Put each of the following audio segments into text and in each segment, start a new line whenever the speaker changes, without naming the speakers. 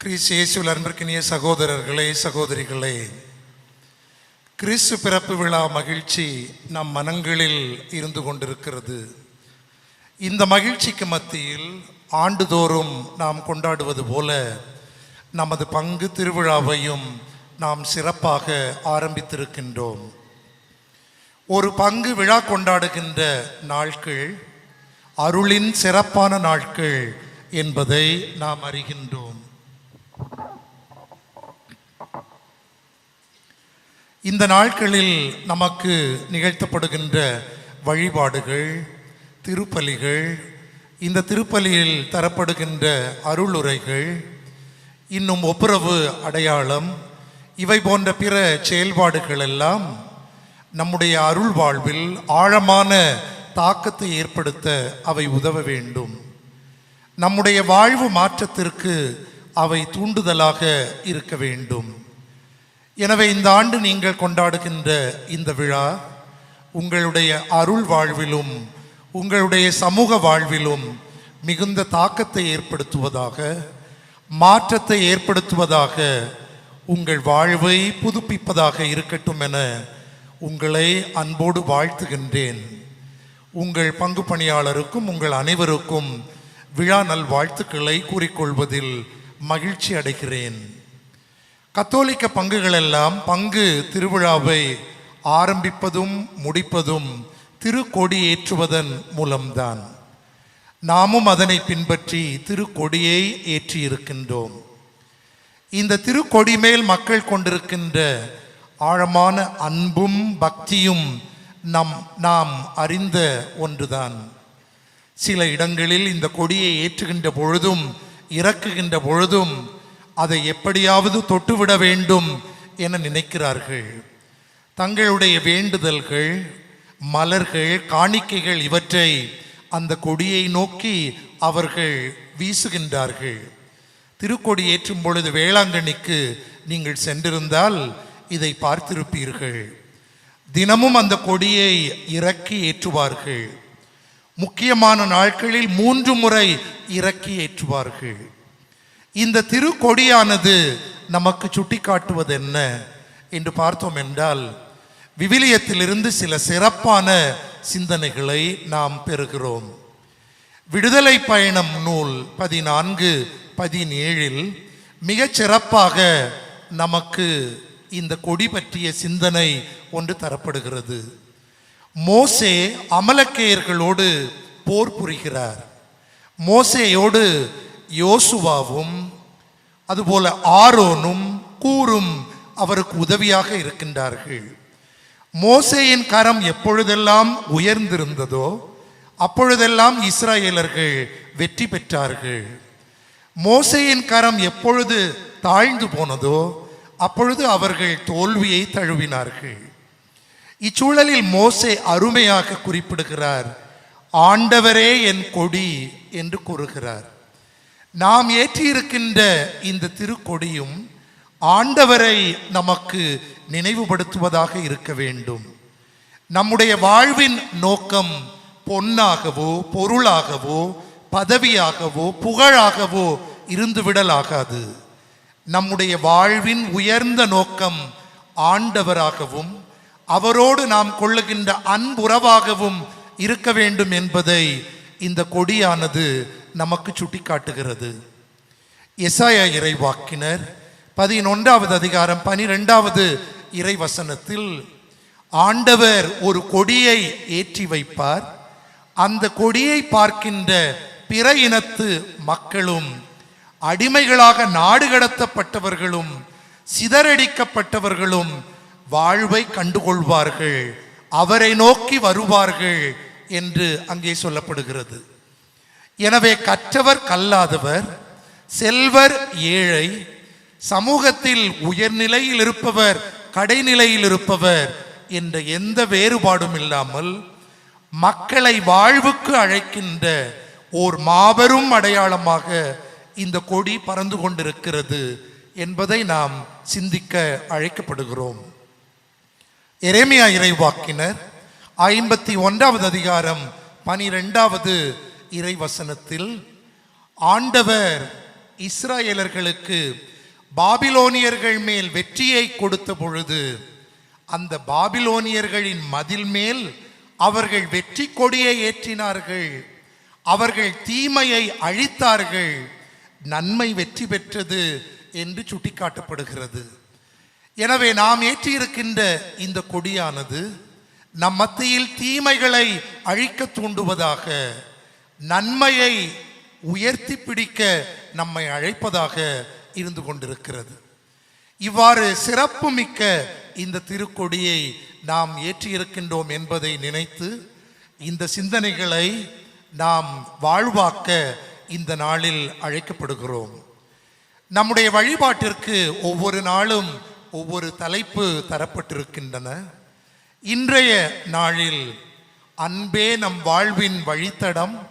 கிறிஸ்து இயேசுவில் அன்பிற்கினிய சகோதரர்களே சகோதரிகளே கிறிஸ்து பிறப்பு விழா மகிழ்ச்சி நம் மனங்களில் இருந்து கொண்டிருக்கிறது. இந்த மகிழ்ச்சிக்கு மத்தியில் ஆண்டுதோறும் நாம் கொண்டாடுவது போல நமது பங்கு திருவிழாவையும் நாம் சிறப்பாக ஆரம்பித்திருக்கின்றோம். ஒரு பங்கு விழா கொண்டாடுகின்ற நாட்கள் அருளின் சிறப்பான நாட்கள் என்பதை நாம் அறிகின்றோம். இந்த நாட்களில் நமக்கு நிகழ்த்தப்படுகின்ற வழிபாடுகள் திருப்பலிகள் இந்த திருப்பலியில் தரப்படுகின்ற அருளுரைகள் இன்னும் ஒப்புரவு அடையாளம் இவை போன்ற பிற செயல்பாடுகள் எல்லாம் நம்முடைய அருள் வாழ்வில் ஆழமான தாக்கத்தை ஏற்படுத்த அவை உதவ வேண்டும். நம்முடைய வாழ்வு மாற்றத்திற்கு அவை தூண்டுதலாக இருக்க வேண்டும். எனவே இந்த ஆண்டு நீங்கள் கொண்டாடுகின்ற இந்த விழா உங்களுடைய அருள் வாழ்விலும் உங்களுடைய சமூக வாழ்விலும் மிகுந்த தாக்கத்தை ஏற்படுத்துவதாக மாற்றத்தை ஏற்படுத்துவதாக உங்கள் வாழ்வை புதுப்பிப்பதாக இருக்கட்டும் என உங்களை அன்போடு வாழ்த்துகின்றேன். உங்கள் பங்கு பணியாளருக்கும் உங்கள் அனைவருக்கும் விழா நல் வாழ்த்துக்களை கூறிக்கொள்வதில் மகிழ்ச்சி அடைகிறேன். கத்தோலிக்க பங்குகள் எல்லாம் பங்கு திருவிழாவை ஆரம்பிப்பதும் முடிப்பதும் திருக்கொடி ஏற்றுவதன் மூலம்தான். நாமும் அதனை பின்பற்றி திருக்கொடியை ஏற்றியிருக்கின்றோம். இந்த திருக்கொடி மேல் மக்கள் கொண்டிருக்கின்ற ஆழமான அன்பும் பக்தியும் நம் நாம் அறிந்த ஒன்றுதான். சில இடங்களில் இந்த கொடியை ஏற்றுகின்ற பொழுதும் இறக்குகின்ற பொழுதும் அதை எப்படியாவது தொட்டுவிட வேண்டும் என நினைக்கிறார்கள். தங்களுடைய வேண்டுதல்கள் மலர்கள் காணிக்கைகள் இவற்றை அந்த கொடியை நோக்கி அவர்கள் வீசுகின்றார்கள். திருக்கொடி ஏற்றும் பொழுது வேளாங்கண்ணிக்கு நீங்கள் சென்றிருந்தால் இதை பார்த்திருப்பீர்கள். தினமும் அந்த கொடியை இறக்கி ஏற்றுவார்கள். முக்கியமான நாட்களில் மூன்று முறை இறக்கி ஏற்றுவார்கள். இந்த திருக்கொடியானது நமக்கு சுட்டிக்காட்டுவது என்ன என்று பார்த்தோம் என்றால் விவிலியத்திலிருந்து சில சிறப்பான சிந்தனைகளை நாம் பெறுகிறோம். விடுதலை பயணம் நூல் பதினான்கு பதினேழில் மிகச் சிறப்பாக நமக்கு இந்த கொடி பற்றிய சிந்தனை ஒன்று தரப்படுகிறது. மோசே அமலக்கேயர்களோடு போர் புரிகிறார். மோசேயோடு யோசுவாவும் அதுபோல ஆரோனும் கூறும் அவருக்கு உதவியாக இருக்கின்றார்கள். மோசேயின் கரம் எப்பொழுதெல்லாம் உயர்ந்திருந்ததோ அப்பொழுதெல்லாம் இஸ்ராயேலர்கள் வெற்றி பெற்றார்கள். மோசையின் கரம் எப்பொழுது தாழ்ந்து போனதோ அப்பொழுது அவர்கள் தோல்வியை தழுவினார்கள். இச்சூழலில் மோசே அருமையாக குறிப்பிடுகிறார் ஆண்டவரே என் கொடி என்று கூறுகிறார். நாம் ஏற்றியிருக்கின்ற இந்த திருக்கொடியும் ஆண்டவரை நமக்கு நினைவுபடுத்துவதாக இருக்க வேண்டும். நம்முடைய வாழ்வின் நோக்கம் பொன்னாகவோ பொருளாகவோ பதவியாகவோ புகழாகவோ இருந்துவிடலாகாது. நம்முடைய வாழ்வின் உயர்ந்த நோக்கம் ஆண்டவராகவும் அவரோடு நாம் கொள்ளுகின்ற அன்புறவாகவும் இருக்க வேண்டும் என்பதை இந்த கொடியானது நமக்கு சுட்டிக்காட்டுகிறது. எசாயா இறைவாக்கினர் பதினொன்றாவது அதிகாரம் பனிரெண்டாவது இறைவசனத்தில் ஆண்டவர் ஒரு கொடியை ஏற்றி வைப்பார். அந்த கொடியை பார்க்கின்ற பிற இனத்து மக்களும் அடிமைகளாக நாடு கடத்தப்பட்டவர்களும் சிதறடிக்கப்பட்டவர்களும் வாழ்வை கண்டுகொள்வார்கள். அவரை நோக்கி வருவார்கள் என்று அங்கே சொல்லப்படுகிறது. எனவே கற்றவர் கல்லாதவர் செல்வர் ஏழை சமூகத்தில் உயர்நிலையில் இருப்பவர் கடைநிலையில் இருப்பவர் என்ற எந்த வேறுபாடும் இல்லாமல் மக்களை வாழ்வுக்கு அழைக்கின்ற ஓர் மாபெரும் அடையாளமாக இந்த கொடி பறந்து கொண்டிருக்கிறது என்பதை நாம் சிந்திக்க அழைக்கப்படுகிறோம். எரேமியா இறைவாக்கினர் ஐம்பத்தி ஒன்றாவது அதிகாரம் பனிரெண்டாவது இறைவசனத்தில் ஆண்டவர் இஸ்ராயலர்களுக்கு பாபிலோனியர்கள் மேல் வெற்றியை கொடுத்த பொழுது அந்த பாபிலோனியர்களின் மதில் மேல் அவர்கள் வெற்றி கொடியை ஏற்றினார்கள். அவர்கள் தீமையை அழித்தார்கள். நன்மை வெற்றி பெற்றது என்று சுட்டிக்காட்டப்படுகிறது. எனவே நாம் ஏற்றியிருக்கின்ற இந்த கொடியானது நம் மத்தியில் தீமைகளை அழிக்க தூண்டுவதாக நன்மையை உயர்த்தி பிடிக்க நம்மை அழைப்பதாக இருந்து கொண்டிருக்கிறது. இவ்வாறு சிறப்புமிக்க இந்த திருக்கொடியை நாம் ஏற்றியிருக்கின்றோம் என்பதை நினைத்து இந்த சிந்தனைகளை நாம் வாழ்வாக்க இந்த நாளில் அழைக்கப்படுகிறோம். நம்முடைய வழிபாட்டிற்கு ஒவ்வொரு நாளும் ஒவ்வொரு தலைப்பு தரப்பட்டிருக்கின்றன. இன்றைய நாளில் அன்பே நம் வாழ்வின் வழித்தடம்.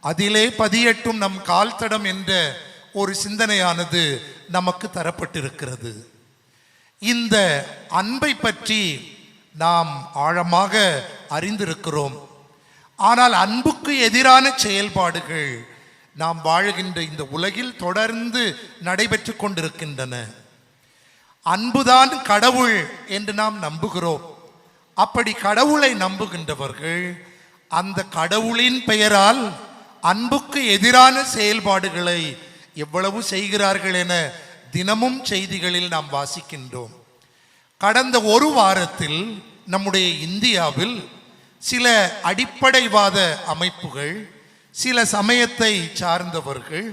அதிலே பதியட்டும் நம் கால் தடம் என்ற ஒரு சிந்தனையானது நமக்கு தரப்பட்டிருக்கிறது. இந்த அன்பை பற்றி நாம் ஆழமாக அறிந்திருக்கிறோம். ஆனால் அன்புக்கு எதிரான செயல்பாடுகள் நாம் வாழுகின்ற இந்த உலகில் தொடர்ந்து நடைபெற்று கொண்டிருக்கின்றன. அன்புதான் கடவுள் என்று நாம் நம்புகிறோம். அப்படி கடவுளை நம்புகின்றவர்கள் அந்த கடவுளின் பெயரால் அன்புக்கு எதிரான செயல்பாடுகளை எவ்வளவு செய்கிறார்கள் என தினமும் செய்திகளில் நாம் வாசிக்கின்றோம். கடந்த ஒரு வாரத்தில் நம்முடைய இந்தியாவில் சில அடிப்படைவாத அமைப்புகள் சில சமயத்தை சார்ந்தவர்கள்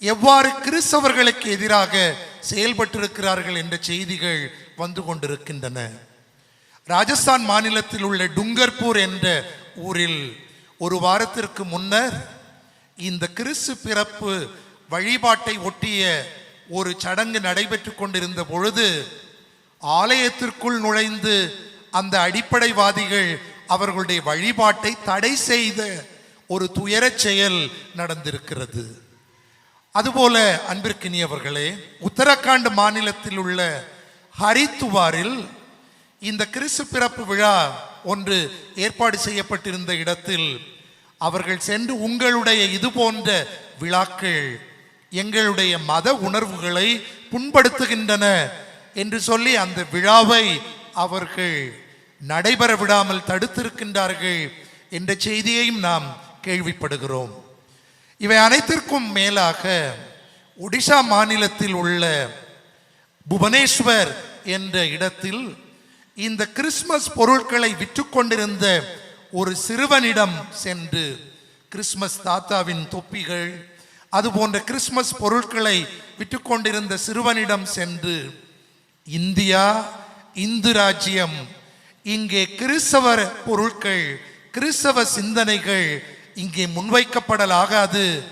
எவ்வாறு கிறிஸ்தவர்களுக்கு எதிராக செயல்பட்டிருக்கிறார்கள் என்ற செய்திகள் வந்து கொண்டிருக்கின்றன. ராஜஸ்தான் மாநிலத்தில் உள்ள டுங்கர்பூர் என்ற ஊரில் ஒரு வாரத்திற்கு முன்னர் இந்த கிறிஸ்து பிறப்பு வழிபாட்டை ஒட்டிய ஒரு சடங்கு நடைபெற்று கொண்டிருந்த பொழுது ஆலயத்திற்குள் நுழைந்து அந்த அடிப்படைவாதிகள் அவர்களுடைய வழிபாட்டை தடை செய்த ஒரு துயரச் செயல் நடந்திருக்கிறது. அதுபோல அன்பிற்கினியவர்களே உத்தரகாண்ட் மாநிலத்தில் உள்ள ஹரித்துவாரில் இந்த கிறிஸ்து பிறப்பு விழா ஒன்று ஏற்பாடு செய்யப்பட்டிருந்த இடத்தில் அவர்கள் சென்று உங்களுடைய இது போன்ற விழாக்கள் எங்களுடைய மத உணர்வுகளை புண்படுத்துகின்றன என்று சொல்லி அந்த விழாவை அவர்கள் நடைபெற விடாமல் தடுத்திருக்கின்றார்கள் என்ற செய்தியையும் நாம் கேள்விப்படுகிறோம். இவை அனைத்திற்கும் மேலாக ஒடிசா மாநிலத்தில் உள்ள புவனேஸ்வர் என்ற இடத்தில் இந்த கிறிஸ்மஸ் பொருட்களை விற்று கொண்டிருந்த ஒரு சிறுவனிடம் சென்று கிறிஸ்மஸ் தாத்தாவின் தொப்பிகள் அது போன்ற கிறிஸ்மஸ் பொருட்களை விற்றுக்கொண்டிருந்த சிறுவனிடம் சென்று இந்தியா இந்து ராஜ்யம் இங்கே கிறிஸ்தவ பொருட்கள் கிறிஸ்தவ சிந்தனைகள் இங்கே முன்வைக்கப்படலாகாது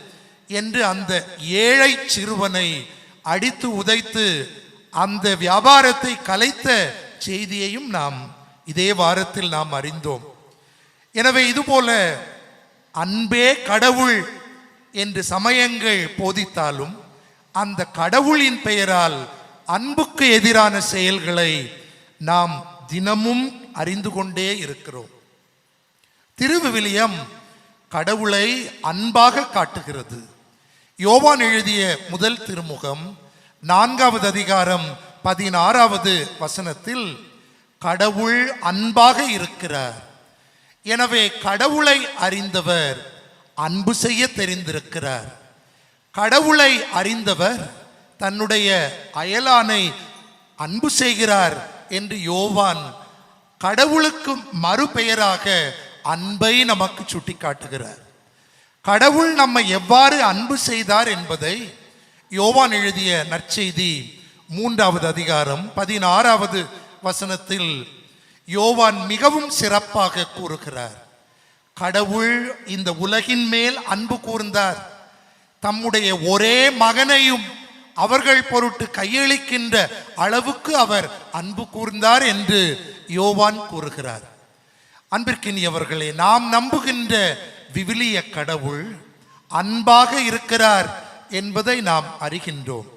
என்று அந்த ஏழை சிறுவனை அடித்து உதைத்து அந்த வியாபாரத்தை கலைத்த செய்தியையும் நாம் இதே வாரத்தில் நாம் அறிந்தோம். எனவே இதுபோல அன்பே கடவுள் என்று சமயங்கள் போதித்தாலும் அந்த கடவுளின் பெயரால் அன்புக்கு எதிரான செயல்களை நாம் தினமும் அறிந்து கொண்டே இருக்கிறோம். திருவிவிலியம் கடவுளை அன்பாக காட்டுகிறது. யோவான் எழுதிய முதல் திருமுகம் நான்காவது அதிகாரம் பதினாறாவது வசனத்தில் கடவுள் அன்பாக இருக்கிறார். எனவே கடவுளை அறிந்தவர் அன்பு செய்ய தெரிந்திருக்கிறார். கடவுளை அறிந்தவர் தன்னுடைய அயலானை அன்பு செய்கிறார் என்று யோவான் கடவுளுக்கு மறுபெயராக அன்பை நமக்கு சுட்டிக்காட்டுகிறார். கடவுள் நம்மை எவ்வாறு அன்பு செய்தார் என்பதை யோவான் எழுதிய நற்செய்தி மூன்றாவது அதிகாரம் பதினாறாவது வசனத்தில் யோவான் மிகவும் சிறப்பாக கூறுகிறார். கடவுள் இந்த உலகின் மேல் அன்பு கூர்ந்தார். தம்முடைய ஒரே மகனையும் அவர்கள் பொருட்டு கையளிக்கின்ற அளவுக்கு அவர் அன்பு கூர்ந்தார் என்று யோவான் கூறுகிறார். அன்பிற்கினியவர்களே நாம் நம்புகின்ற விவிலிய கடவுள் அன்பாக இருக்கிறார் என்பதை நாம் அறிகின்றோம்.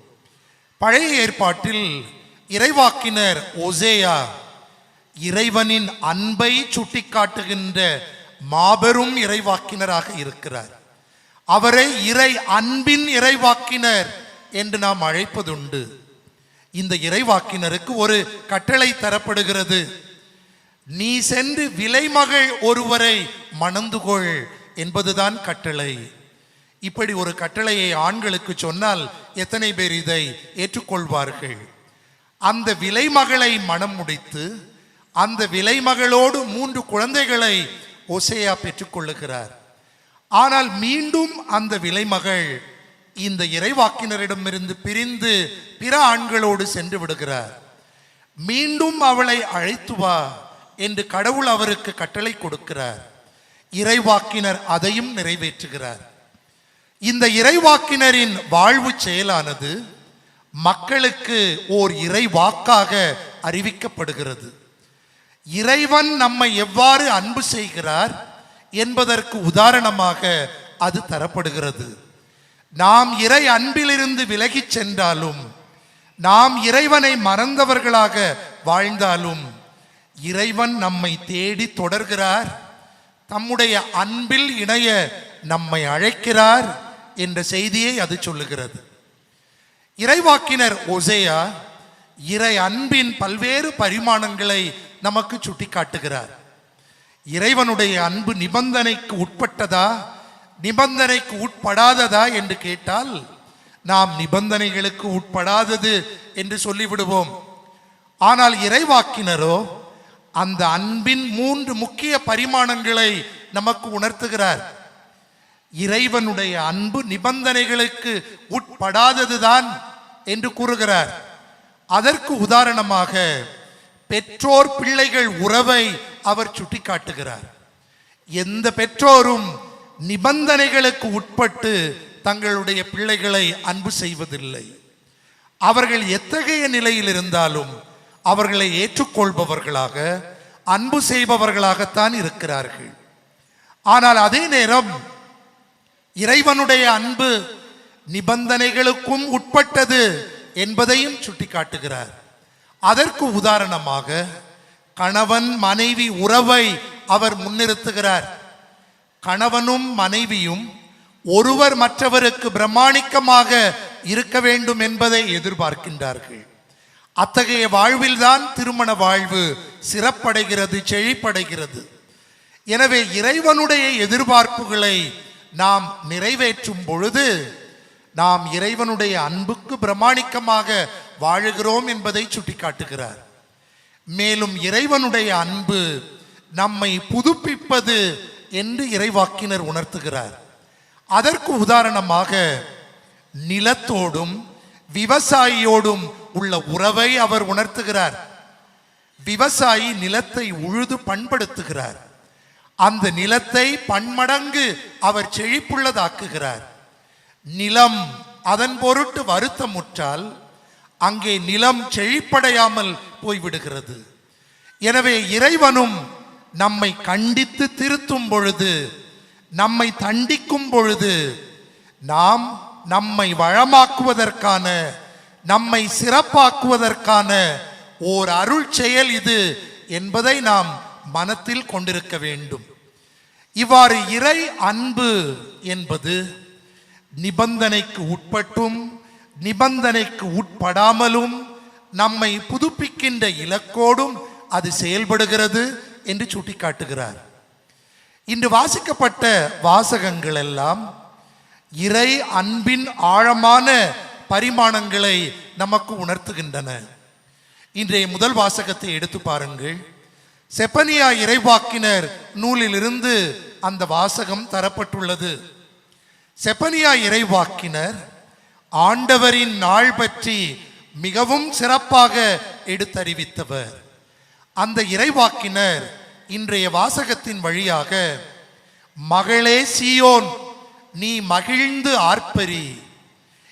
பழைய ஏற்பாட்டில் இறைவாக்கினர் ஓசேயா இறைவனின் அன்பை சுட்டிக்காட்டுகின்ற மாபெரும் இறைவாக்கினராக இருக்கிறார். அவரை இறை அன்பின் இறைவாக்கினர் என்று நாம் அழைப்பதுண்டு. இந்த இறைவாக்கினருக்கு ஒரு கட்டளை தரப்படுகிறது. நீ சென்று விலைமகள் ஒருவரை மணந்து கொள் என்பதுதான் கட்டளை. இப்படி ஒரு கட்டளையை ஆண்களுக்கு சொன்னால் எத்தனை பேர் இதை ஏற்றுக்கொள்வார்கள்? அந்த விலைமகளை மனம் முடித்து அந்த விலைமகளோடு மூன்று குழந்தைகளை ஒசையா பெற்றுக்கொள்ளுகிறார். ஆனால் மீண்டும் அந்த விலைமகள் இந்த இறைவாக்கினரிடமிருந்து பிரிந்து பிற ஆண்களோடு சென்று விடுகிறார். மீண்டும் அவளை அழைத்து வா என்று கடவுள் அவருக்கு கட்டளை கொடுக்கிறார். இறைவாக்கினர் அதையும் நிறைவேற்றுகிறார். இந்த இறைவாக்கினரின் வாழ்வு செயலானது மக்களுக்கு ஓர் இறைவாக்காக அறிவிக்கப்படுகிறது. இறைவன் நம்மை எவ்வாறு அன்பு செய்கிறார் என்பதற்கு உதாரணமாக அது தரப்படுகிறது. நாம் இறை அன்பிலிருந்து விலகிச் சென்றாலும் நாம் இறைவனை மறந்தவர்களாக வாழ்ந்தாலும் இறைவன் நம்மை தேடி தொடர்கிறார் தம்முடைய அன்பில் இணைய நம்மை அழைக்கிறார் என்ற செய்தியை அது சொல்லுகிறது. இறைவாக்கினர் ஒசேயா இறை அன்பின் பல்வேறு பரிமாணங்களை நமக்கு சுட்டிக்காட்டுகிறார். இறைவனுடைய அன்பு நிபந்தனைக்கு உட்பட்டதா? நிபந்தனைக்கு உட்படாததா என்று கேட்டால் நாம் நிபந்தனைகளுக்கு உட்படாதது என்று சொல்லிவிடுவோம். ஆனால் இறைவாக்கினரோ அந்த அன்பின் மூன்று முக்கிய பரிமாணங்களை நமக்கு உணர்த்துகிறார். இறைவனுடைய அன்பு நிபந்தனைகளுக்கு உட்படாததுதான் என்று கூறுகிறார். அதற்கு உதாரணமாக பெற்றோர் பிள்ளைகள் உறவை அவர் சுட்டிக்காட்டுகிறார். எந்த பெற்றோரும் நிபந்தனைகளுக்கு உட்பட்டு தங்களுடைய பிள்ளைகளை அன்பு செய்வதில்லை. அவர்கள் எத்தகைய நிலையில் இருந்தாலும் அவர்களை ஏற்றுக்கொள்பவர்களாக அன்பு செய்பவர்களாகத்தான் இருக்கிறார்கள். ஆனால் அதே நேரம் இறைவனுடைய அன்பு நிபந்தனைகளுக்கும் உட்பட்டது என்பதையும் சுட்டிக்காட்டுகிறார். அதற்கு உதாரணமாக கணவன் மனைவி உறவை அவர் முன்னிறுத்துகிறார். கணவனும் மனைவியும் ஒருவர் மற்றவருக்கு பிரமாணிக்கமாக இருக்க வேண்டும் என்பதை எதிர்பார்க்கின்றார்கள். அத்தகைய வாழ்வில்தான் திருமண வாழ்வு சிறப்படைகிறது செழிப்படைகிறது. எனவே இறைவனுடைய எதிர்பார்ப்புகளை நாம் நிறைவேற்றும் பொழுது நாம் இறைவனுடைய அன்புக்கு பிரமாணிக்கமாக வாழுகிறோம் என்பதை சுட்டிக்காட்டுகிறார். மேலும் இறைவனுடைய அன்பு நம்மை புதுப்பிப்பது என்று இறைவாக்கினர் உணர்த்துகிறார். அதற்கு உதாரணமாக நிலத்தோடும் விவசாயியோடும் உள்ள உறவை அவர் உணர்த்துகிறார். விவசாயி நிலத்தை உழுது பண்படுத்துகிறார். அந்த நிலத்தை பன்மடங்கு அவர் செழிப்புள்ளதாக்குகிறார். நிலம் அதன் பொருட்டு வருத்தமுற்றால் அங்கே நிலம் செழிப்படையாமல் போய்விடுகிறது. எனவே இறைவனும் நம்மை கண்டித்து திருத்தும் பொழுது நம்மை தண்டிக்கும் பொழுது நாம் நம்மை வளமாக்குவதற்கான நம்மை சிறப்பாக்குவதற்கான ஓர் அருள் செயல் இது என்பதை நாம் மனத்தில் கொண்டிருக்க வேண்டும். இவ்வாறு இறை அன்பு என்பது நிபந்தனைக்கு உட்பட்டும் நிபந்தனைக்கு உட்படாமலும் நம்மை புதுப்பிக்கின்ற இலக்கோடும் அது செயல்படுகிறது என்று சுட்டிக்காட்டுகிறார். இன்று வாசிக்கப்பட்ட வாசகங்கள் எல்லாம் இறை அன்பின் ஆழமான பரிமாணங்களை நமக்கு உணர்த்துகின்றன. இன்றைய முதல் வாசகத்தை எடுத்து பாருங்கள். செப்பனியா இறைவாக்கினர் நூலிலிருந்து அந்த வாசகம் தரப்பட்டுள்ளது. செப்பனியா இறைவாக்கினர் ஆண்டவரின் நாள் பற்றி மிகவும் சிறப்பாக எடுத்தறிவித்தவர். அந்த இறைவாக்கினர் இன்றைய வாசகத்தின் வழியாக மகளே சியோன் நீ மகிழ்ந்து ஆர்ப்பரி.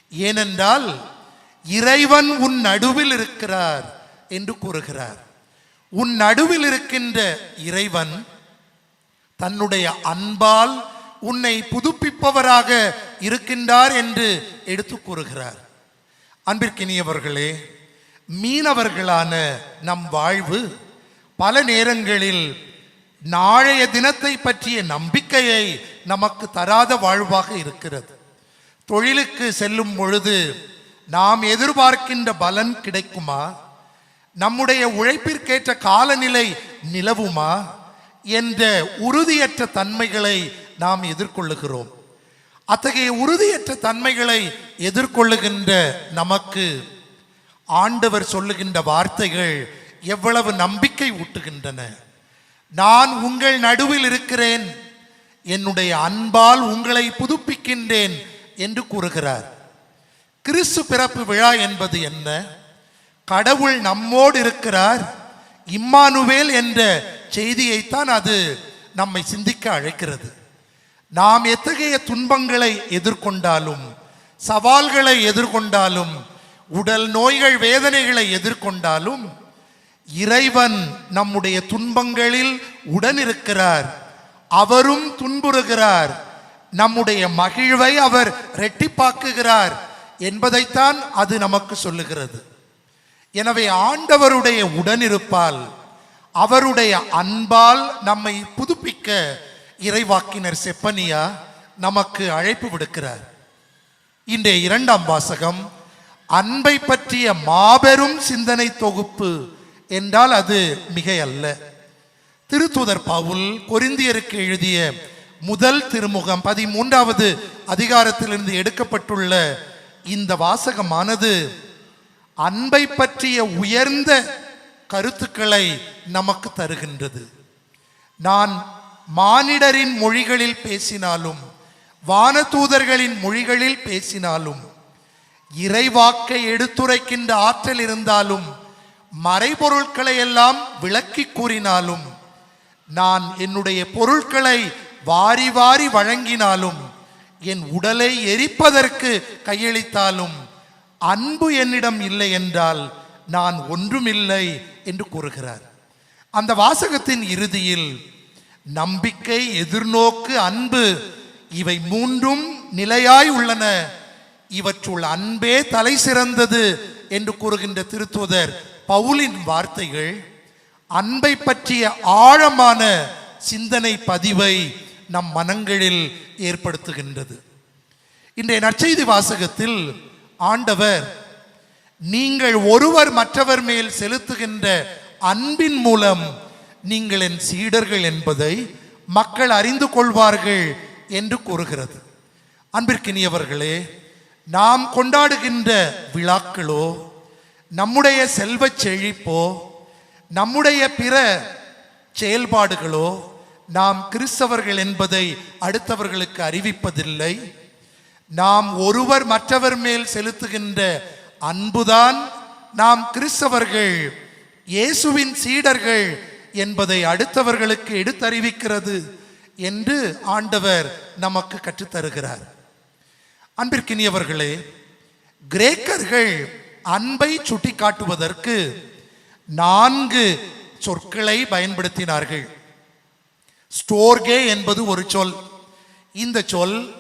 ஏனென்றால் இறைவன் உன் நடுவில் இருக்கிறார் என்று கூறுகிறார். உன் நடுவில் இருக்கின்ற இறைவன் தன்னுடைய அன்பால் உன்னை புதுப்பிப்பவராக இருக்கின்றார் என்று எடுத்து கூறுகிறார். அன்பிற்கினியவர்களே மீனவர்களான நம் வாழ்வு பல நேரங்களில் நாளைய தினத்தை பற்றிய நம்பிக்கையை நமக்கு தராத வாழ்வாக இருக்கிறது. தொழிலுக்கு செல்லும் பொழுது நாம் எதிர்பார்க்கின்ற பலன் கிடைக்குமா? நம்முடைய உழைப்பிற்கேற்ற காலநிலை நிலவுமா? என்ற உறுதியற்ற தன்மைகளை நாம் எதிர்கொள்ளுகிறோம். அத்தகைய உறுதியற்ற தன்மைகளை எதிர்கொள்ளுகின்ற நமக்கு ஆண்டவர் சொல்லுகின்ற வார்த்தைகள் எவ்வளவு நம்பிக்கை ஊட்டுகின்றன. நான் உங்கள் நடுவில் இருக்கிறேன். என்னுடைய அன்பால் உங்களை புதுப்பிக்கின்றேன் என்று கூறுகிறார். கிறிஸ்து பிறப்பு விழா என்பது என்ன? கடவுள் நம்மோடு இருக்கிறார். இம்மானுவேல் என்ற செய்தியைத்தான் அது நம்மை சிந்திக்க அழைக்கிறது. நாம் எத்தகைய துன்பங்களை எதிர்கொண்டாலும் சவால்களை எதிர்கொண்டாலும் உடல் நோய்கள் வேதனைகளை எதிர்கொண்டாலும் இறைவன் நம்முடைய துன்பங்களில் உடனிருக்கிறார். அவரும் துன்புறுகிறார். நம்முடைய மகிழ்வை அவர் ரெட்டிப்பாக்குகிறார் என்பதைத்தான் அது நமக்கு சொல்லுகிறது. எனவே ஆண்டவருடைய உடனிருப்பால் அவருடைய அன்பால் நம்மை புதுப்பிக்க இறைவாக்கினர் செப்பனியா நமக்கு அழைப்பு விடுக்கிறார். இன்றைய இரண்டாம் வாசகம் அன்பை பற்றிய மாபெரும் சிந்தனை தொகுப்பு என்றால் அது மிகையல்ல. திருத்தூதர் பவுல் கொரிந்தியருக்கு எழுதிய முதல் திருமுகம் பதிமூன்றாவது அதிகாரத்திலிருந்து எடுக்கப்பட்டுள்ள இந்த வாசகமானது அன்பை பற்றிய உயர்ந்த கருத்துக்களை நமக்கு தருகின்றது. நான் மானிடரின் மொழிகளில் பேசினாலும் வானதூதர்களின் மொழிகளில் பேசினாலும் இறைவாக்கை எடுத்துரைக்கின்ற ஆற்றல் இருந்தாலும் மறைபொருட்களை எல்லாம் விளக்கி கூறினாலும் நான் என்னுடைய பொருட்களை வாரி வாரி வழங்கினாலும் என் உடலை எரிப்பதற்கு கையளித்தாலும் அன்பு என்னிடம் இல்லை என்றால் நான் ஒன்றுமில்லை என்று கூறுகிறார். அந்த வாசகத்தின் இறுதியில் நம்பிக்கை எதிர்நோக்கு அன்பு இவை மூன்றும் நிலையாய் உள்ளன. இவற்றுள் அன்பே தலை சிறந்தது என்று கூறுகின்ற திருத்துவதர் பவுலின் வார்த்தைகள் அன்பை பற்றிய ஆழமான சிந்தனை பதிவை நம் மனங்களில் ஏற்படுத்துகின்றது. இன்றைய நற்செய்தி வாசகத்தில் ஆண்டவர் நீங்கள் ஒருவர் மற்றவர் மேல் செலுத்துகின்ற அன்பின் மூலம் நீங்கள் என் சீடர்கள் என்பதை மக்கள் அறிந்து கொள்வார்கள் என்று கூறுகிறது. அன்பிற்கினியவர்களே நாம் கொண்டாடுகின்ற விழாக்களோ நம்முடைய செல்வச் செழிப்போ நம்முடைய பிற செயல்பாடுகளோ நாம் கிறிஸ்தவர்கள் என்பதை அடுத்தவர்களுக்கு அறிவிப்பதில்லை. நாம் ஒருவர் மற்றவர் மேல் செலுத்துகின்ற அன்புதான் நாம் கிறிஸ்தவர்கள் இயேசுவின் சீடர்கள் என்பதை அடுத்தவர்களுக்கு எடுத்தறிவிக்கிறது என்று ஆண்டவர் நமக்கு கற்றுத்தருகிறார். அன்பிற்கினியவர்களே கிரேக்கர்கள் அன்பை சுட்டிக்காட்டுவதற்கு நான்கு சொற்களை பயன்படுத்தினார்கள். ஸ்டோர்கே என்பது ஒரு சொல். இந்த சொல்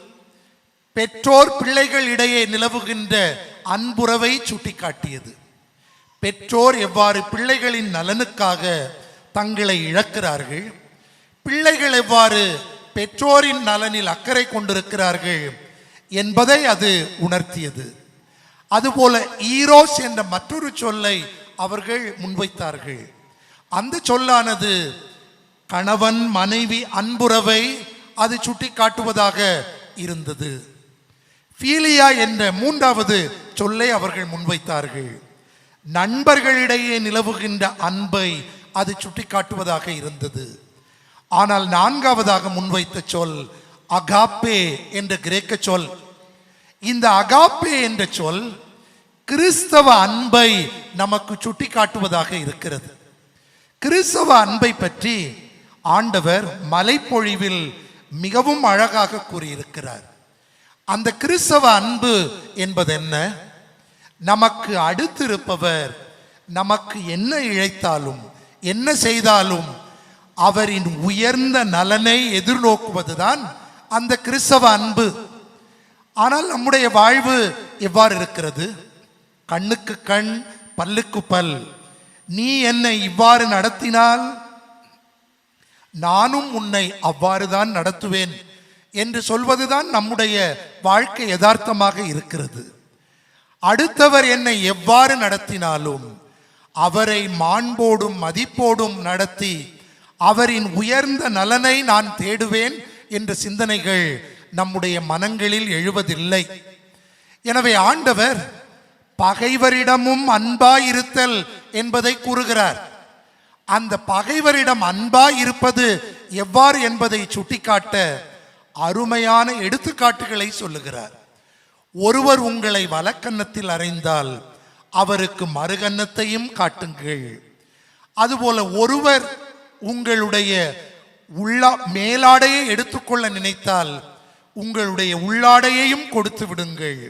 பெற்றோர் பிள்ளைகள் இடையே நிலவுகின்ற அன்புறவை சுட்டிக்காட்டியது. பெற்றோர் எவ்வாறு பிள்ளைகளின் நலனுக்காக தங்களை இழக்கிறார்கள். பிள்ளைகள் எவ்வாறு பெற்றோரின் நலனில் அக்கறை கொண்டிருக்கிறார்கள் என்பதை அது உணர்த்தியது. அதுபோல ஈரோஸ் என்ற மற்றொரு சொல்லை அவர்கள் முன்வைத்தார்கள். அந்த சொல்லானது கணவன் மனைவி அன்புறவை அது சுட்டிக்காட்டுவதாக இருந்தது. ஃபீலியா என்ற மூன்றாவது சொல்லை அவர்கள் முன்வைத்தார்கள். நண்பர்களிடையே நிலவுகின்ற அன்பை அது சுட்டிக்காட்டுவதாக இருந்தது. ஆனால் நான்காவதாக முன்வைத்த சொல் அகாப்பே என்ற கிரேக்க சொல். இந்த அகாப்பே என்ற சொல் கிறிஸ்தவ அன்பை நமக்கு சுட்டிக்காட்டுவதாக இருக்கிறது. கிறிஸ்தவ அன்பை பற்றி ஆண்டவர் மலைப்பொழிவில் மிகவும் அழகாக கூறியிருக்கிறார். அந்த கிறிஸ்தவ அன்பு என்பது என்ன நமக்கு அடுத்திருப்பவர் நமக்கு என்ன இழைத்தாலும் என்ன செய்தாலும் அவரின் உயர்ந்த நலனை எதிர்நோக்குவதுதான் அந்த கிறிஸ்தவ அன்பு. ஆனால் நம்முடைய வாழ்வு எவ்வாறு இருக்கிறது? கண்ணுக்கு கண் பல்லுக்கு பல். நீ என்னை இவ்வாறு நடத்தினால் நானும் உன்னை அவ்வாறு தான் நடத்துவேன் என்று சொல்வதுதான் நம்முடைய வாழ்க்கை யதார்த்தமாக இருக்கிறது. அடுத்தவர் என்னை எவ்வாறு நடத்தினாலும் அவரை மாண்போடும் மதிப்போடும் நடத்தி அவரின் உயர்ந்த நலனை நான் தேடுவேன் என்ற சிந்தனைகள் நம்முடைய மனங்களில் எழுவதில்லை. எனவே ஆண்டவர் பகைவரிடமும் அன்பாயிருத்தல் என்பதை கூறுகிறார். அந்த பகைவரிடம் அன்பாய் இருப்பது எவ்வாறு என்பதை சுட்டிக்காட்ட அருமையான எடுத்துக்காட்டுகளை சொல்லுகிறார். ஒருவர் உங்களை வலக்கன்னத்தில் அறைந்தால் அவருக்கு மறுகன்னத்தையும் காட்டுங்கள். அதுபோல ஒருவர் உங்களுடைய உள்ளா மேலாடையை எடுத்துக்கொள்ள நினைத்தால் உங்களுடைய உள்ளாடையையும் கொடுத்து விடுங்கள்.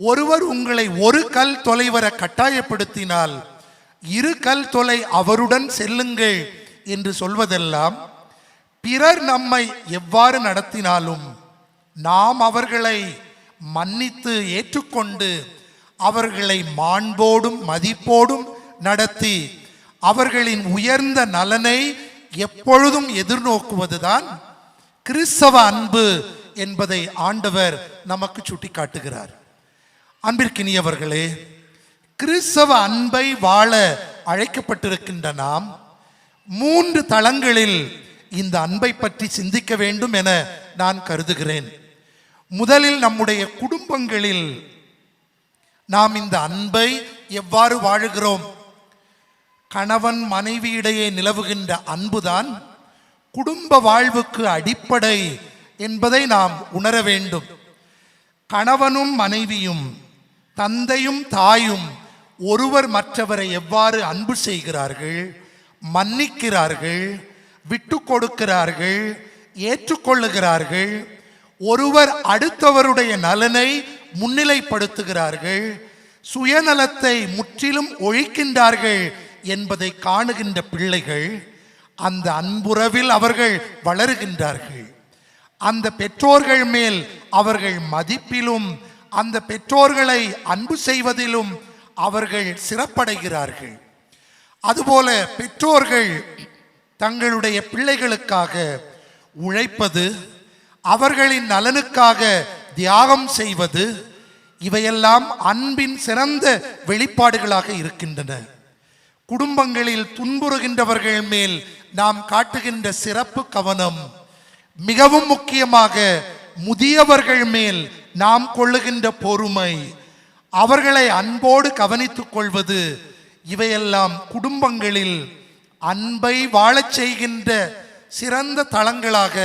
ஒருவர் உங்களை ஒரு கல் தொலைவர கட்டாயப்படுத்தினால் இரு கல் தொலை அவருடன் செல்லுங்கள் என்று சொல்வதெல்லாம் பிறர் நம்மை எவ்வாறு நடத்தினாலும் நாம் அவர்களை மன்னித்து ஏற்றுக்கொண்டு அவர்களை மாண்போடும் மதிப்போடும் நடத்தி அவர்களின் உயர்ந்த நலனை எப்பொழுதும் எதிர்நோக்குவதுதான் கிறிஸ்தவ அன்பு என்பதை ஆண்டவர் நமக்கு சுட்டிக்காட்டுகிறார். அன்பிற்கினியவர்களே கிறிஸ்தவ அன்பை வாழ அழைக்கப்பட்டிருக்கின்ற நாம் மூன்று தளங்களில் இந்த அன்பை பற்றி சிந்திக்க வேண்டும் என நான் கருதுகிறேன். முதலில் நம்முடைய குடும்பங்களில் நாம் இந்த அன்பை எவ்வாறு வாழுகிறோம்? கணவன் மனைவியிடையே நிலவுகின்ற அன்புதான் குடும்ப வாழ்வுக்கு அடிப்படை என்பதை நாம் உணர வேண்டும். கணவனும் மனைவியும் தந்தையும் தாயும் ஒருவர் மற்றவரை எவ்வாறு அன்பு செய்கிறார்கள் மன்னிக்கிறார்கள் விட்டு கொடுக்கிறார்கள் ஏற்றுக்கொள்ளுகிறார்கள் ஒருவர் அடுத்தவருடைய நலனை முன்னிலைப்படுத்துகிறார்கள் சுயநலத்தை முற்றிலும் ஒழிக்கின்றார்கள் என்பதை காணுகின்ற பிள்ளைகள் அந்த அன்புறவில் அவர்கள் வளருகின்றார்கள். அந்த பெற்றோர்கள் மேல் அவர்கள் மதிப்பிலும் அந்த பெற்றோர்களை அன்பு செய்வதிலும் அவர்கள் சிறப்படைகிறார்கள். அதுபோல பெற்றோர்கள் தங்களுடைய பிள்ளைகளுக்காக உழைப்பது அவர்களின் நலனுக்காக தியாகம் செய்வது இவையெல்லாம் அன்பின் சிறந்த வெளிப்பாடுகளாக இருக்கின்றன. குடும்பங்களில் துன்புறுகின்றவர்கள் மேல் நாம் காட்டுகின்ற சிறப்பு கவனம் மிகவும் முக்கியமாக முதியவர்கள் மேல் நாம் கொள்ளுகின்ற பொறுமை அவர்களை அன்போடு கவனித்துக் கொள்வது இவையெல்லாம் குடும்பங்களில் அன்பை வாழச் செய்கின்ற சிறந்த தளங்களாக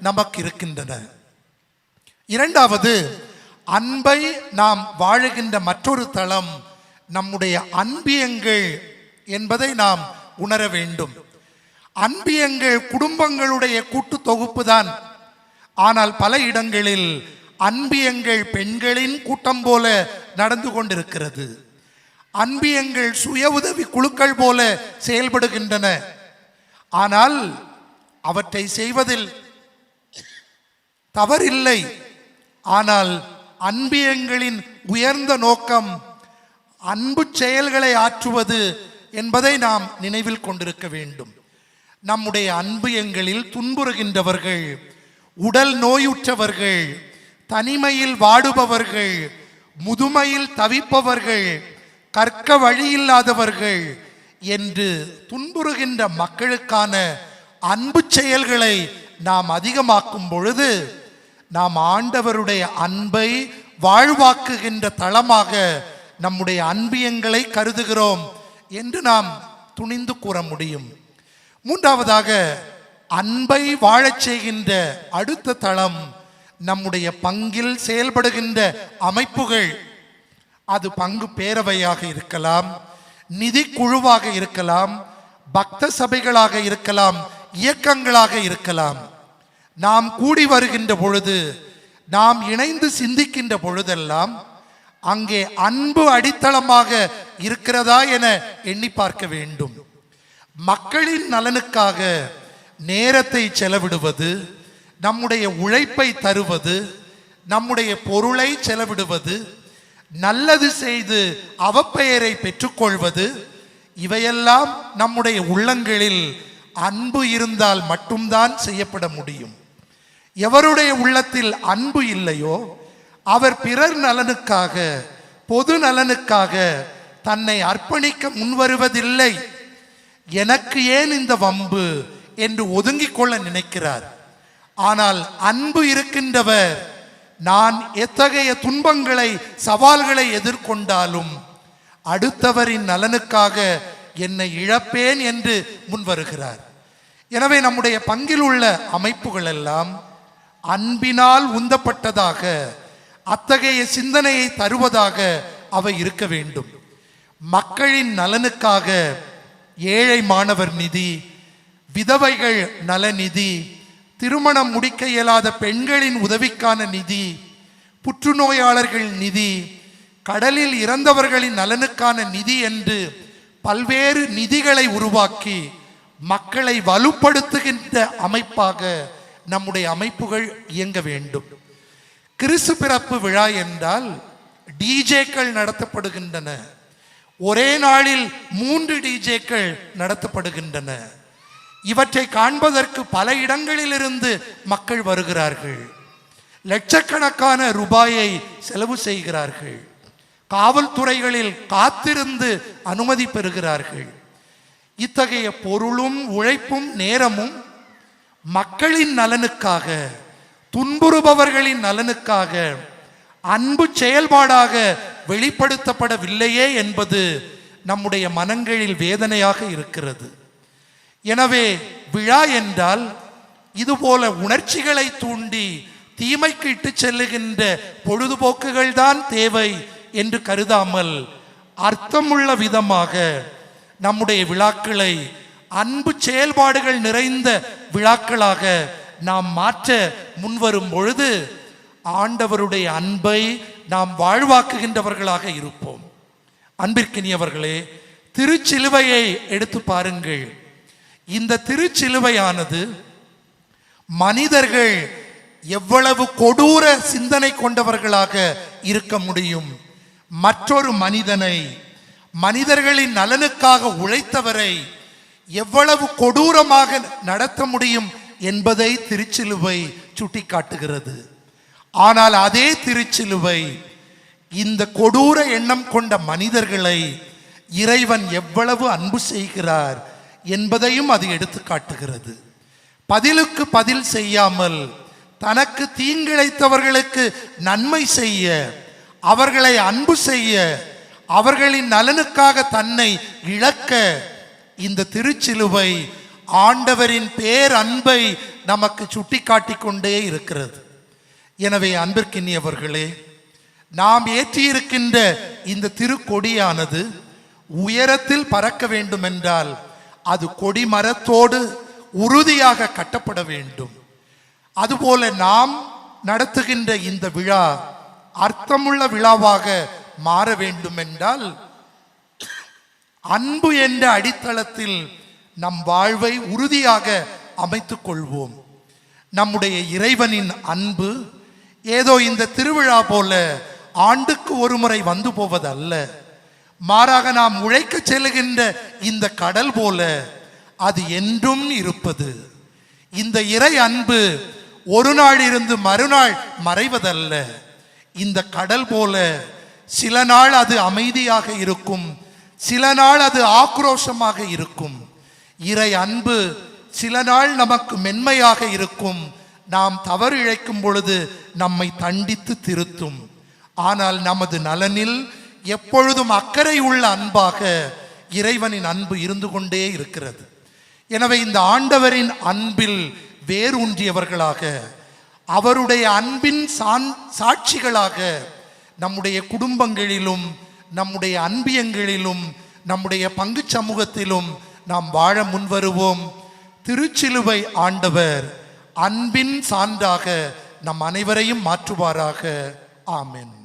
நமக்கு இருக்கின்றன. இரண்டாவது அன்பை நாம் வாழுகின்ற மற்றொரு தளம் நம்முடைய அன்பியங்கள் என்பதை நாம் உணர வேண்டும். அன்பியங்கள் குடும்பங்களுடைய கூட்டு தொகுப்பு தான். ஆனால் பல இடங்களில் அன்பியங்கள் பெண்களின் கூட்டம் போல நடந்து கொண்டிருக்கிறது. அன்பியங்கள் சுய உதவி குழுக்கள் போல செயல்படுகின்றன. ஆனால் அவற்றை செய்வதில் தவறில்லை. ஆனால் அன்பியங்களின் உயர்ந்த நோக்கம் அன்பு செயல்களை ஆற்றுவது என்பதை நாம் நினைவில் கொண்டிருக்க வேண்டும். நம்முடைய அன்பியங்களில் துன்புறுகின்றவர்கள் உடல் நோயுற்றவர்கள் தனிமையில் வாடுபவர்கள் முதுமையில் தவிப்பவர்கள் கற்க வழியில்லாதவர்கள் என்று துன்புறுகின்ற மக்களுக்கான அன்பு செயல்களை நாம் அதிகமாக்கும் பொழுது நாம் ஆண்டவருடைய அன்பை வாழ்வாக்குகின்ற தளமாக நம்முடைய அன்பியங்களை கருதுகிறோம் என்று நாம் துணிந்து கூற முடியும். மூன்றாவதாக அன்பை வாழச் செய்கின்ற அடுத்த தளம் நம்முடைய பங்கில் செயல்படுகின்ற அமைப்புகள். அது பங்கு பேரவையாக இருக்கலாம் நிதி குழுவாக இருக்கலாம் பக்த சபைகளாக இருக்கலாம் இயக்கங்களாக இருக்கலாம். நாம் கூடி வருகின்ற பொழுது நாம் இணைந்து சிந்திக்கின்ற பொழுதெல்லாம் அங்கே அன்பு அடித்தளமாக இருக்கிறதா என எண்ணி பார்க்க வேண்டும். மக்களின் நலனுக்காக நேரத்தை செலவிடுவது நம்முடைய உழைப்பை தருவது நம்முடைய பொருளை செலவிடுவது நல்லது செய்து அவப்பெயரை பெற்றுக்கொள்வது இவையெல்லாம் நம்முடைய உள்ளங்களில் அன்பு இருந்தால் மட்டும்தான் செய்யப்பட முடியும். எவருடைய உள்ளத்தில் அன்பு இல்லையோ அவர் பிறர் நலனுக்காக பொது நலனுக்காக தன்னை அர்ப்பணிக்க முன்வருவதில்லை. எனக்கு ஏன் இந்த வம்பு என்று ஒதுங்கிக் கொள்ள நினைக்கிறார். ஆனால் அன்பு இருக்கின்றவர் நான் எத்தகைய துன்பங்களை சவால்களை எதிர்கொண்டாலும் அடுத்தவரின் நலனுக்காக என்னை இழப்பேன் என்று முன்வருகிறார். எனவே நம்முடைய பங்கில் உள்ள அமைப்புகள் எல்லாம் அன்பினால் உந்தப்பட்டதாக அத்தகைய சிந்தனையை தருவதாக அவை இருக்க வேண்டும். மக்களின் நலனுக்காக ஏழை மாணவர் நிதி விதவைகள் நலநிதி திருமணம் முடிக்க இயலாத பெண்களின் உதவிக்கான நிதி புற்றுநோயாளர்கள் நிதி கடலில் இறந்தவர்களின் நலனுக்கான நிதி என்று பல்வேறு நிதிகளை உருவாக்கி மக்களை வலுப்படுத்துகின்ற அமைப்பாக நம்முடைய அமைப்புகள் இயங்க வேண்டும். கிறிஸ்து பிறப்பு விழா என்றால் டிஜேக்கள் நடத்தப்படுகின்றன. ஒரே நாளில் மூன்று டிஜேக்கள் நடத்தப்படுகின்றன. இவற்றை காண்பதற்கு பல இடங்களிலிருந்து மக்கள் வருகிறார்கள். லட்சக்கணக்கான ரூபாயை செலவு செய்கிறார்கள். காவல்துறைகளில் காத்திருந்து அனுமதி பெறுகிறார்கள். இத்தகைய பொருளும் உழைப்பும் நேரமும் மக்களின் நலனுக்காக துன்புறுபவர்களின் நலனுக்காக அன்பு செயல்பாடாக வெளிப்படுத்தப்படவில்லையே என்பது நம்முடைய மனங்களில் வேதனையாக இருக்கிறது. எனவே விழா என்றால் இதுபோல உணர்ச்சிகளை தூண்டி தீமைக்கு இட்டு செல்லுகின்ற பொழுதுபோக்குகள் தான் தேவை என்று கருதாமல் அர்த்தமுள்ள விதமாக நம்முடைய விழாக்களை அன்பு செயல்பாடுகள் நிறைந்த விழாக்களாக நாம் மாற்ற முன்வரும் பொழுது ஆண்டவருடைய அன்பை நாம் வாழ்வாக்குகின்றவர்களாக இருப்போம். அன்பிற்கினியவர்களே திருச்சிலுவையை எடுத்து பாருங்கள். இந்த திருச்சிலுவையானது மனிதர்கள் எவ்வளவு கொடூர சிந்தனை கொண்டவர்களாக இருக்க முடியும். மற்றொரு மனிதனை மனிதர்களின் நலனுக்காக உழைத்தவரை எவ்வளவு கொடூரமாக நடத்த முடியும் என்பதை திருச்சிலுவை சுட்டிக்காட்டுகிறது. ஆனால் அதே திருச்சிலுவை இந்த கொடூர எண்ணம் கொண்ட மனிதர்களை இறைவன் எவ்வளவு அன்பு செய்கிறார் என்பதையும் அது எடுத்து காட்டுகிறது பதிலுக்கு பதில் செய்யாமல் தனக்கு தீங்கிழைத்தவர்களுக்கு நன்மை செய்ய அவர்களை அன்பு செய்ய அவர்களின் நலனுக்காக தன்னை இழக்க இந்த திருச்சிலுவை ஆண்டவரின் பேர் அன்பை நமக்கு சுட்டி கொண்டே இருக்கிறது. எனவே அன்பிற்கினியவர்களே நாம் ஏற்றியிருக்கின்ற இந்த திருக்கொடியானது உயரத்தில் பறக்க வேண்டுமென்றால் அது கொடிமரத்தோடு உறுதியாக கட்டப்பட வேண்டும். அதுபோல நாம் நடத்துகின்ற இந்த விழா அர்த்தமுள்ள விழாவாக மாற வேண்டுமென்றால் அன்பு என்ற அடித்தளத்தில் நம் வாழ்வை உறுதியாக அமைத்துக் கொள்வோம் நம்முடைய இறைவனின் அன்பு ஏதோ இந்த திருவிழா போல ஆண்டுக்கு ஒரு முறை வந்து போவதல்ல. மாறாக நாம் உழைக்க செல்லுகின்ற இந்த கடல் போல அது என்றும் இருப்பது. இந்த இறை அன்பு ஒரு நாள் இருந்து மறுநாள் மறைவதல்ல. இந்த கடல் போல சில நாள் அது அமைதியாக இருக்கும். சில நாள் அது ஆக்ரோஷமாக இருக்கும். இறை அன்பு சில நாள் நமக்கு மென்மையாக இருக்கும். நாம் தவறு இழைக்கும் பொழுது நம்மை தண்டித்து திருத்தும். ஆனால் நமது நலனில் எப்பொழுதும் அக்கறை உள்ள அன்பாக இறைவனின் அன்பு இருந்து கொண்டே இருக்கிறது. எனவே இந்த ஆண்டவரின் அன்பில் வேரூன்றியவர்களாக அவருடைய அன்பின் சாட்சிகளாக நம்முடைய குடும்பங்களிலும் நம்முடைய அன்பியங்களிலும் நம்முடைய பங்கு சமூகத்திலும் நாம் வாழ முன்வருவோம். திருச்சிலுவை ஆண்டவர் அன்பின் சான்றாக நம் அனைவரையும் மாற்றுவாராக. ஆமென்.